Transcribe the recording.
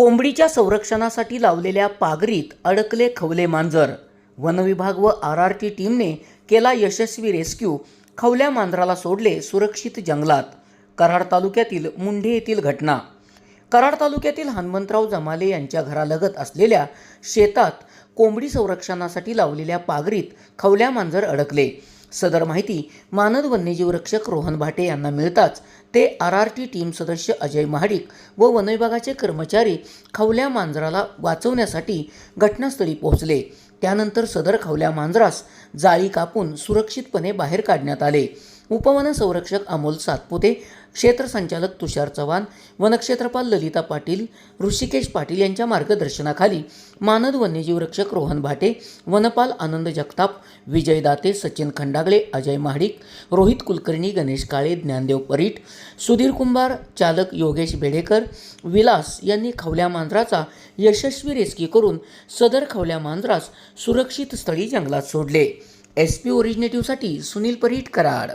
कोंबडीच्या संरक्षणासाठी लावलेल्या पागरीत अडकले खवले मांजर. वनविभाग व आर आर टी टीमने केला यशस्वी रेस्क्यू. खवल्या मांजराला सोडले सुरक्षित जंगलात. कराड तालुक्यातील मुंढे येथील घटना. कराड तालुक्यातील हनुमंतराव जमाले यांच्या घरालगत असलेल्या शेतात कोंबडी संरक्षणासाठी लावलेल्या पागरीत खवल्या मांजर अडकले. सदर माहिती मानद वन्यजीव रक्षक रोहन भाटे यांना मिळताच ते आर आर टी टीम सदस्य अजय महाडिक व वनविभागाचे कर्मचारी खवल्या मांजराला वाचवण्यासाठी घटनास्थळी पोहोचले. त्यानंतर सदर खवल्या मांजरास जाळी कापून सुरक्षितपणे बाहेर काढण्यात आले. उपवन संरक्षक अमोल सातपुते क्षेत्र संचालक तुषार चव्हाण वनक्षेत्रपाल ललिता पाटील ऋषिकेश पाटील यांच्या मार्गदर्शनाखाली मानद वन्यजीव रक्षक रोहन भाटे वनपाल आनंद जगताप विजय दाते सचिन खंडागळे अजय महाडिक रोहित कुलकर्णी गणेश काळे ज्ञानदेव परीट सुधीर कुंभार चालक योगेश बेडेकर विलास यांनी खवल्या मांजराचा यशस्वी रेस्क्यू करून सदर खवल्या मांजरास सुरक्षित स्थळी जंगलात सोडले. एस पी ओरिजिनेटिव्हसाठी सुनील परीट कराड.